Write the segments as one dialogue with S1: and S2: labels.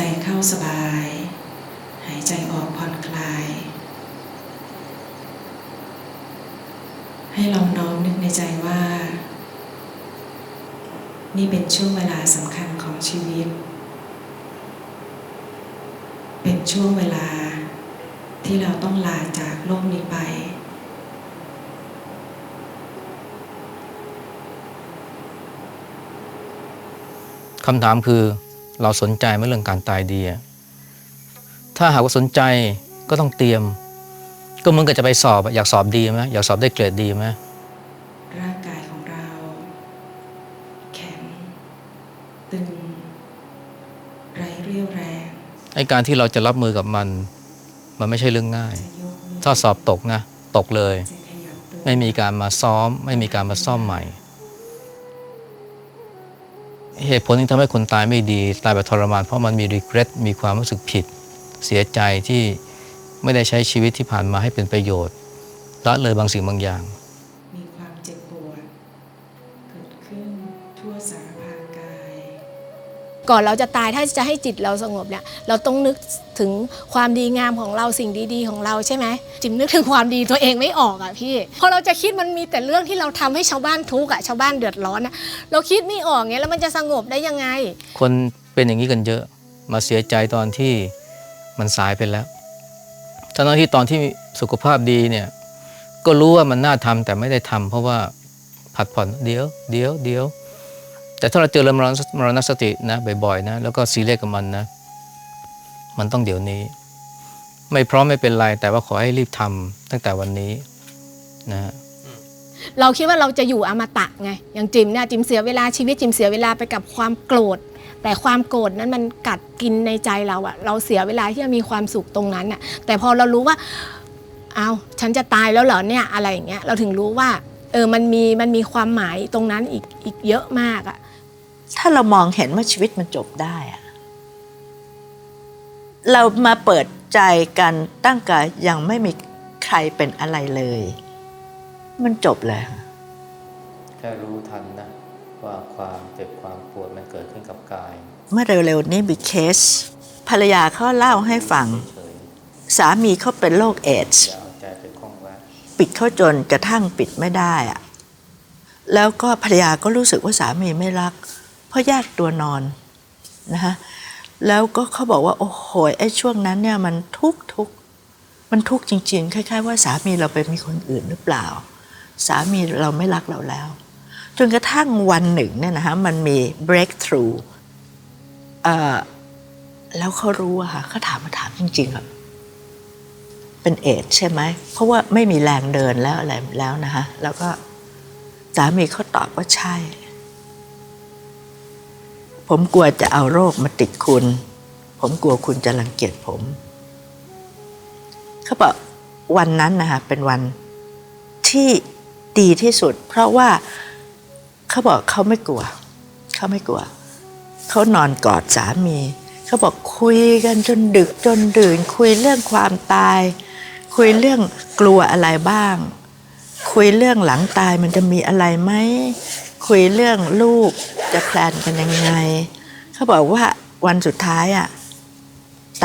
S1: ใจเข้าสบาย หายใจออกผ่อนคลาย ให้ลองน้อมนึกในใจว่า นี่เป็นช่วงเวลาสำคัญของชีวิต เป็นช่วงเวลาที่เราต้องลาจากโลกนี้ไป
S2: คำถามคือ เราสนใจไหมเรื่องการตายดีอะถ้าหากว่าสนใจก็ต้องเตรียม ก็เหมึงก็จะไปสอบอะอยากสอบดีไหมอยากสอบได้เกรดดีไหม
S1: ร่างกายของเรา แข็งตึงไร้เรี่ยวแรง
S2: ไอ้การที่เราจะรับมือกับมัน มันไม่ใช่เรื่องง่าย
S1: จะยกมือ
S2: ถ้าสอบตกนะตกเลย
S1: จะขยับตัว
S2: ไม่มีการมาซ้อม ไม่มีการมาซ่อมใหม่ เหตุผลที่ทำให้คนตายไม่ดีตายแบบทรมานเพราะมันมีรีเกรสมีความรู้สึกผิด เสียใจที่ไม่ได้ใช้ชีวิตที่ผ่านมาให้เป็นประโยชน์ละเลยบางสิ่งบางอย่าง
S1: ก่
S3: อนเราจะตายถ้าจะให้จิตเราสงบเนี่ยเราต้องนึกถึงความดีงามของเราสิ่งดีๆ ของเราใช่ไหมจิมนึกถึงความดีตัวเองไม่ออกอะพี่พอเราจะคิดมันมีแต่เรื่องที่เราทำให้ชาวบ้านทุกข์อะชาวบ้านเดือดร้อนอะเราคิดไม่ออกเงี้ยแล้วมันจะสงบได้ยังไง
S2: คนเป็นอย่างนี้กันเยอะมาเสียใจตอนที่มันสายไปแล้วทั้งที่ตอนที่สุขภาพดีเนี่ยก็รู้ว่ามันน่าทำแต่ไม่ได้ทำเพราะว่าผัดผ่อนเดี๋ยวเดี๋ยวเดี๋ยว แต่ถ้าเราเจอเรื่องมรณสตินะบ่อยๆนะแล้วก็ซีเรียสกับมันนะ มันต้องเดี๋ยวนี้ ไม่พร้อมไม่เป็นไร แต่ว่าขอให้รีบทำตั้งแต่วันนี้นะฮะ
S3: เราคิดว่าเราจะอยู่อมตะไงอย่างจิมเนี่ยจิมเสียเวลาชีวิตจิมเสียเวลาไปกับความโกรธ แต่ความโกรธนั้นมันกัดกินในใจเราอะเราเสียเวลาที่จะมีความสุขตรงนั้นอะแต่พอเรารู้ว่าเอาฉันจะตายแล้วเหรอเนี่ยอะไรอย่างเงี้ยเราถึงรู้ว่าเออมันมีมันมีความหมายตรงนั้นอีกอีกเยอะมากอะ
S4: ถ้าเรามองเห็นว่าชีวิตมันจบได้อะเรามาเปิดใจกันตั้งแต่ยังไม่มีใครเป็นอะไรเลย มันจบเลย
S2: แค่รู้ทันนะว่าความเจ็บความปวดมันเกิดขึ้นกับกาย
S4: เมื่อเร็วๆนี้มีเคส ภรรยาเขาเล่าให้ฟัง
S2: เฉย
S4: สามีเขาเป็นโรคเอดส์
S2: อย่าเอาใจไปคล้องแวะ
S4: ปิดเขาจนกระทั่งปิดไม่ได้อะแล้วก็ภรรยาก็รู้สึกว่าสามีไม่รัก เพราะแยกตัวนอนนะคะแล้วก็เขาบอกว่า โอ้โหไอ้ช่วงนั้นเนี่ยมันทุกทุกมันทุกจริง ๆ คล้าย ๆ ว่าสามีเราไปมีคนอื่นหรือเปล่า สามีเราไม่รักเราแล้ว จนกระทั่งวันหนึ่งเนี่ยนะคะมันมี breakthrough เอ่อแล้วเขารู้อะค่ะเขาถามมาถามจริงๆอะเป็นเอดส์ใช่ไหม เพราะว่าไม่มีแรงเดินแล้วอะไรแล้วนะคะแล้วก็สามีเขาตอบว่าใช่ ผมกลัวจะเอาโรคมาติดคุณ ผมกลัวคุณจะรังเกียจผม เขาบอกวันนั้นนะคะเป็นวันที่ดีที่สุด เพราะว่าเขาบอกเขาไม่กลัว เขาไม่กลัว เขานอนกอดสามี เขาบอกคุยกันจนดึกจนดื่น คุยเรื่องความตาย คุยเรื่องกลัวอะไรบ้าง คุยเรื่องหลังตายมันจะมีอะไรไหม คุยเรื่องลูกจะแพลนกันยังไง เขาบอกว่าวันสุดท้ายอะ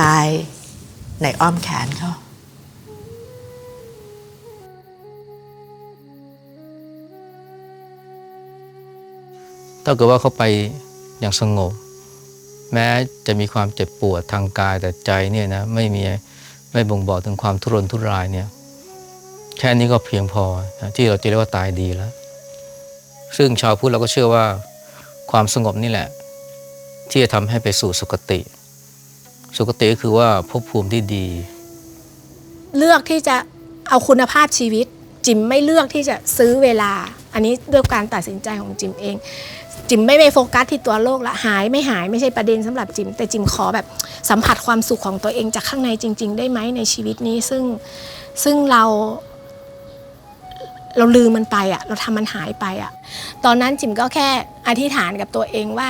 S4: ตายในอ้อมแขนเขา
S2: ถ้าเกิดว่าเขาไปอย่างสงบ แม้จะมีความเจ็บปวดทางกายแต่ใจเนี่ยนะไม่มีไม่บ่งบอกถึงความทุรนทุรายเนี่ยแค่นี้ก็เพียงพอนะที่เราจะเรียกว่าตายดีแล้ว ซึ่งชาวพุทธเราก็เชื่อว่าความสงบนี่แหละ ที่จะทำให้ไปสู่สุคติ สุคติก็คือว่าภพภูมิที่ดี
S3: เลือกที่จะเอาคุณภาพชีวิต จิมไม่เลือกที่จะซื้อเวลา อันนี้ด้วยการตัดสินใจของจิมเอง จิมไม่ไปโฟกัสที่ตัวโรคละหายไม่หายไม่ใช่ประเด็นสำหรับจิม แต่จิมขอแบบสัมผัสความสุขของตัวเองจากข้างในจริง ๆ ได้ไหมในชีวิตนี้ซึ่งซึ่งเรา เราลืมมันไปอะเราทำมันหายไปอะตอนนั้นจิมก็แค่อธิษฐานกับตัวเองว่า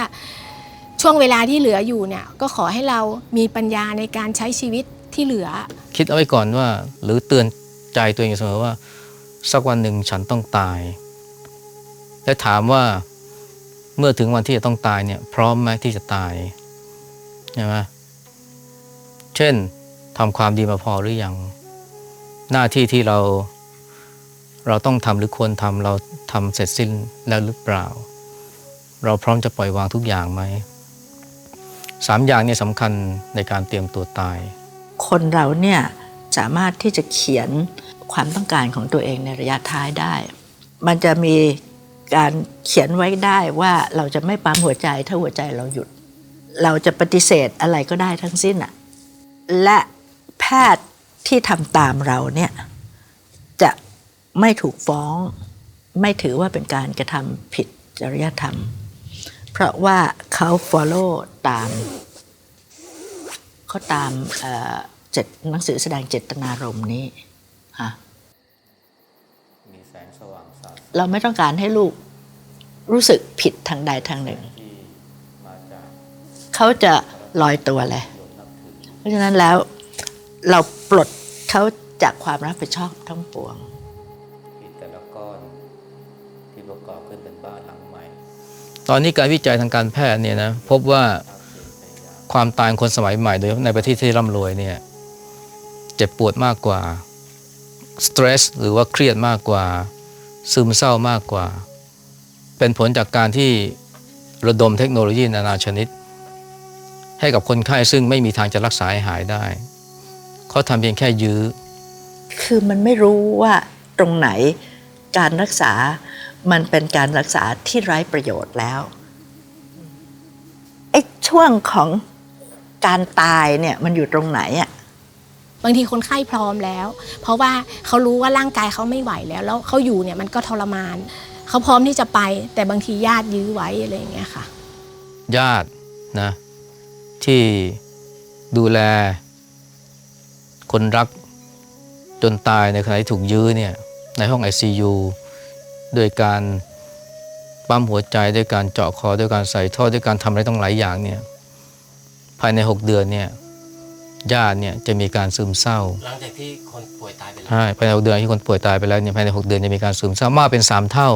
S3: ช่วงเวลาที่เหลืออยู่เนี่ยก็ขอให้เรามีปัญญาในการใช้ชีวิตที่เหลือ
S2: คิดเอาไว้ก่อนว่า หรือเตือนใจตัวเองเสมอว่า สักวันหนึ่งฉันต้องตาย และถามว่าเมื่อถึงวันที่จะต้องตายเนี่ย พร้อมไหมที่จะตายใช่ไหมเช่นทำความดีมาพอหรือยังหน้าที่ที่เรา เราต้องทำหรือควรทำเราทำเสร็จสิ้นแล้วหรือเปล่า เราพร้อมจะปล่อยวางทุกอย่างไหมสามอย่างเนี่ยสำคัญในการเตรียมตัวตาย
S4: คนเราเนี่ยสามารถที่จะเขียนความต้องการของตัวเองในระยะท้ายได้ มันจะมีการเขียนไว้ได้ว่าเราจะไม่ปั๊มหัวใจถ้าหัวใจเราหยุด เราจะปฏิเสธอะไรก็ได้ทั้งสิ้นอะและแพทย์ที่ทำตามเราเนี่ย ไม่ถูกฟ้อง ไม่ถือว่าเป็นการกระทำผิดจริยธรรม เพราะว่าเขา follow ตามเขาตามเอ่อเจ็ดหนังสือแสดงเจตนารมณ์นี้ฮะ
S2: มีแสงสว่างสาด
S4: เราไม่ต้องการให้ลูกรู้สึกผิดทางใดทางหนึ่ง
S2: ที่มาจาก
S4: เขาจะลอยตัวเลย เพราะฉะนั้นแล้วเราปลดเขาจากความรับผิดชอบทั้งปวง
S2: ตอนนี้การวิจัยทางการแพทย์เนี่ยนะพบว่าความตายคนสมัยใหม่โดยเฉพาะในประเทศที่ร่ำรวยเนี่ยเจ็บปวดมากกว่าสเตรสหรือว่าเครียดมากกว่า ซึมเศร้ามากกว่า เป็นผลจากการที่ระดมเทคโนโลยีนานาชนิด ให้กับคนไข้ซึ่งไม่มีทางจะรักษาให้หายได้เขาทำเพียงแค่ยื้อ
S4: คือมันไม่รู้ว่าตรงไหนการรักษา มันเป็นการรักษาที่ไร้ประโยชน์แล้วไอ้ช่วงของการตายเนี่ยมันอยู่ตรงไหนอะ
S3: บางทีคนไข้พร้อมแล้ว เพราะว่าเขารู้ว่าร่างกายเขาไม่ไหวแล้ว แล้วเขาอยู่เนี่ยมันก็ทรมาน เขาพร้อมที่จะไป แต่บางทีญาติยื้อไว้อะไรอย่างเงี้ยค่ะ
S2: ญาตินะ ที่ดูแล คนรักจนตายในขณะที่ถูกยื้อเนี่ยในห้อง ICU โดยการปั๊มหัวใจด้วยการเจาะคอด้วยการใส่ท่อด้วยการทำอะไรต้องหลายอย่างเนี่ยภายใน 6 เดือนเนี่ยญาติเนี่ยจะมีการซึมเศร้า
S5: หลังจากที่คนป่วยตายไปแล้ว
S2: ใช่ภายในหกเดือนที่คนป่วยตายไปแล้วเนี่ยภายในหกเดือนจะมีการซึมเศร้ามากเป็นสามเท่า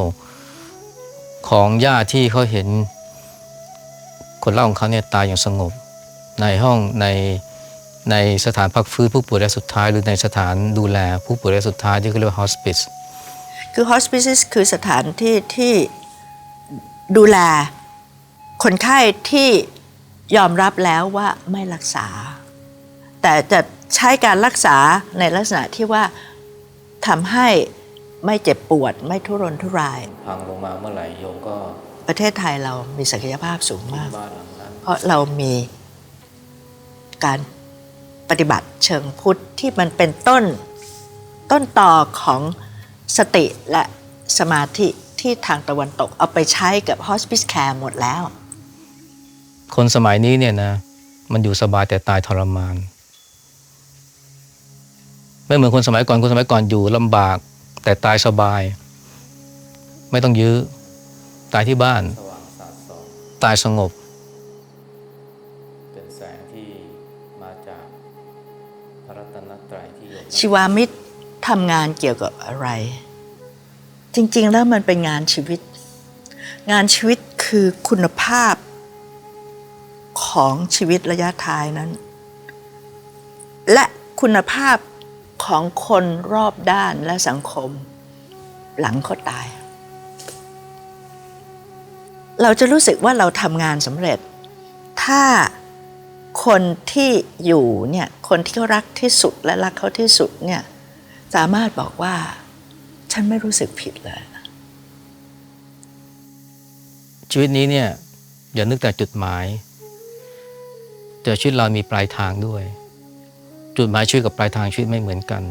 S2: ของญาติที่เขาเห็น คนเล่าของเขาเนี่ยตายอย่างสงบ ในห้องในในสถานพักฟื้นผู้ป่วยระยะสุดท้าย หรือในสถานดูแลผู้ป่วยระยะสุดท้ายที่เขาเรียกว่า hospice
S4: คือ hospices คือสถานที่ที่ดูแล คนไข้ที่ยอมรับแล้วว่าไม่รักษา แต่จะใช้การรักษาในลักษณะที่ว่าทำให้ไม่เจ็บปวด ไม่ทุรนทุราย
S2: พังลงมาเมื่อไหร่โยมก็
S4: ประเทศไทยเรามีศักยภาพสูงมาก
S2: บ้านหลังนั้น
S4: เพราะเรามีการปฏิบัติเชิงพุทธที่มันเป็นต้นต้นต่อของ สติและสมาธิที่ทางตะวันตกเอาไปใช้กับ hospice care หมดแล้ว
S2: คนสมัยนี้เนี่ยนะ มันอยู่สบายแต่ตายทรมาน ไม่เหมือนคนสมัยก่อนคนสมัยก่อนอยู่ลำบาก แต่ตายสบาย ไม่ต้องยื้อ ตายที่บ้าน ตายสงบ เป็นแสงที่มาจากพระรัตนตรัยที่
S4: ชีวามิตรทำงานเกี่ยวกับอะไร จริง ๆ แล้วมันเป็นงานชีวิต งานชีวิตคือคุณภาพของชีวิตระยะท้ายนั้น และคุณภาพของคนรอบด้านและสังคม หลังเขาตาย เราจะรู้สึกว่าเราทำงานสำเร็จ ถ้าคนที่อยู่เนี่ยคนที่เขารักที่สุดและรักเขาที่สุดเนี่ยสามารถบอกว่า ฉันไม่รู้สึกผิดเลย
S2: ชีวิตนี้เนี่ยอย่านึกแต่จุดหมาย แต่ชีวิตเรามีปลายทางด้วย จุดหมายชีวิตกับปลายทางชีวิตไม่เหมือนกัน